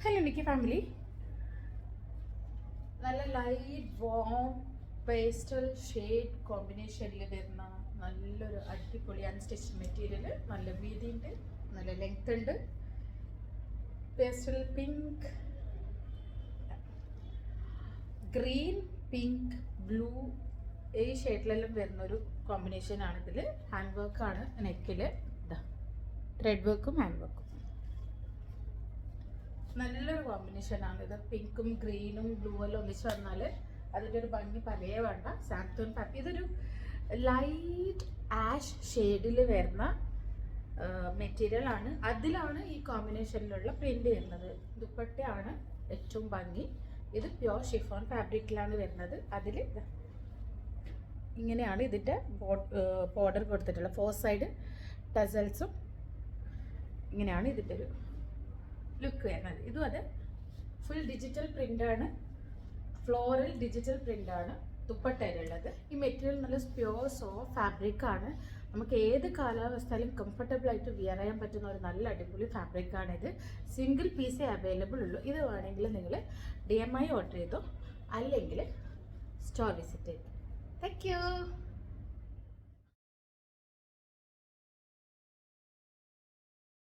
Hello Nikki family നല്ല light warm pastel shade കോമ്പിനേഷനിൽ വരുന്ന നല്ലൊരു അടിപൊളി അൺസ്റ്റിച്ച് മെറ്റീരിയൽ നല്ല വീതിയുണ്ട് നല്ല ലെങ്ത് ഉണ്ട്. Pastel pink green pink blue ഈ ഷെയ്ഡിലെല്ലാം വരുന്ന ഒരു കോമ്പിനേഷനാണ് ഇതിൽ ഹാൻഡ് വർക്കാണ് നെക്കിൽ ഇതാ ത്രെഡ് വർക്കും ഹാൻഡ് വർക്കും നല്ലൊരു കോമ്പിനേഷനാണ് ഇത് പിങ്കും ഗ്രീനും ബ്ലൂ എല്ലാം ഒന്നിച്ച് വന്നാൽ അതിന്റെ ഒരു ഭംഗി പലേ വേണ്ട. സാന്തോൺ പാപ്പി ഇതൊരു ലൈറ്റ് ആഷ് ഷെയ്ഡിൽ വരുന്ന മെറ്റീരിയൽ ആണ്. അതിലാണ് ഈ കോമ്പിനേഷനിലുള്ള പ്രിന്റ് വരുന്നത് ദുപ്പട്ടയാണ് ഏറ്റവും ഭംഗി. ഇത് പ്യോർ ഷിഫോൺ ഫാബ്രിക്കിലാണ് വരുന്നത്. അതിൽ ഇങ്ങനെയാണ് ഇതിന്റെ ബോർഡർ കൊടുത്തിട്ടുള്ളത്. ഫോർ സൈഡ് ടസൽസും ഇങ്ങനെയാണ് ഇതിന്റെ ഒരു ലുക്ക് വരുന്നത് ഇതും അത്. ഫുൾ ഡിജിറ്റൽ പ്രിന്റാണ് ഫ്ലോറൽ ഡിജിറ്റൽ പ്രിന്റാണ് ദുപ്പട്ടയിലുള്ളത്. ഈ മെറ്റീരിയൽ നല്ല പ്യോർ സോ ഫാബ്രിക് ആണ്. നമുക്ക് ഏത് കാലാവസ്ഥയിലും കംഫർട്ടബിൾ ആയിട്ട് വിയർ ചെയ്യാൻ പറ്റുന്ന ഒരു നല്ല അടിപൊളി ഫാബ്രിക് ആണ് ഇത്. സിംഗിൾ പീസേ അവൈലബിൾ ഉള്ളൂ. ഇത് വേണമെങ്കിൽ നിങ്ങൾ ഡി എം ഐ ഓർഡർ ചെയ്തോ? അല്ലെങ്കിൽ സ്റ്റോർ വിസിറ്റ് ചെയ്തു. Thank you